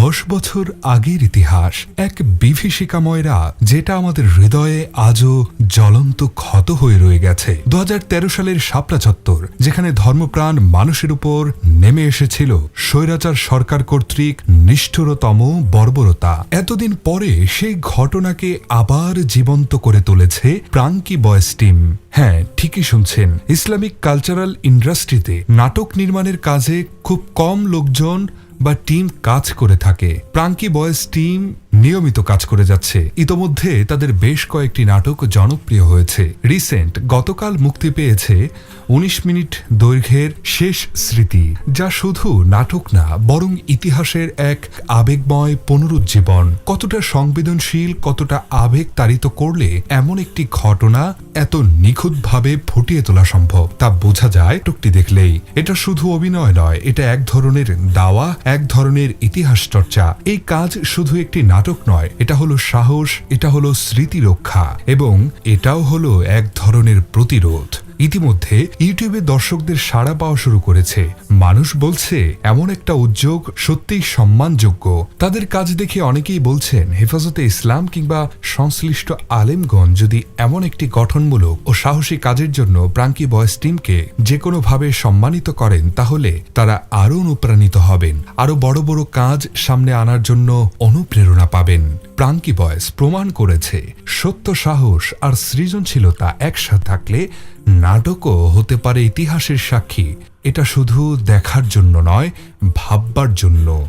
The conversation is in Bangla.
দশ বছর আগের ইতিহাস, এক বিভীষিকাময়রা যেটা আমাদের হৃদয়ে আজও জ্বলন্ত ক্ষত হয়ে রয়ে গেছে। দু হাজার তেরো সালের শাপলা চত্বর, যেখানে ধর্মপ্রাণ মানুষের উপর নেমে এসেছিল স্বৈরাচার সরকার কর্তৃক নিষ্ঠুরতম বর্বরতা। এতদিন পরে সেই ঘটনাকে আবার জীবন্ত করে তুলেছে প্রাঙ্কি বয়েস টিম। হ্যাঁ ঠিকই শুনছেন। ইসলামিক কালচারাল ইন্ডাস্ট্রিতে নাটক নির্মাণের কাজে খুব কম লোকজন বা টিম কাজ করে থাকে। প্রাঙ্কি বয়েস টিম নিয়মিত কাজ করে যাচ্ছে। ইতোমধ্যে তাদের বেশ কয়েকটি নাটক জনপ্রিয় হয়েছে। রিসেন্ট গতকাল মুক্তি পেয়েছে উনিশ মিনিট দৈর্ঘ্যের শেষ স্মৃতি, যা শুধু নাটক না, বরং ইতিহাসের এক আবেগময় পুনরুজ্জীবন। কতটা সংবেদনশীল, কতটা আবেগ তাড়িত করলে এমন একটি ঘটনা এত নিখুঁতভাবে ফুটিয়ে তোলা সম্ভব, তা বোঝা যায় টুকটি দেখলেই। এটা শুধু অভিনয় নয়, এটা এক ধরনের দাওয়া, এক ধরনের ইতিহাস চর্চা। এই কাজ শুধু একটি নাটক নয় এটা হলো সাহস এটা হলো স্মৃতিরক্ষা এবং এটাও হলো এক ধরনের প্রতিরোধ। ইতিমধ্যে ইউটিউবে দর্শকদের সাড়া পাওয়া শুরু করেছে। মানুষ বলছে, এমন একটা উদ্যোগ সত্যিই সম্মানযোগ্য। তাদের কাজ দেখে অনেকেই বলছেন, হেফাজতে ইসলাম কিংবা সংশ্লিষ্ট আলেমগণ যদি এমন একটি গঠনমূলক ও সাহসী কাজের জন্য প্রাঙ্কি বয়স টিমকে যে কোনোভাবে সম্মানিত করেন, তাহলে তারা আরও অনুপ্রাণিত হবেন। আরও বড় বড় কাজ সামনে আনার জন্য অনুপ্রেরণা পাবেন। প্রাঙ্কি বয়স প্রমাণ করেছে, সত্য সাহস আর সৃজনশীলতা একসাথে থাকলে নাটকও হতে পারে ইতিহাসের সাক্ষী। এটা শুধু দেখার জন্য নয় ভাববার জন্য।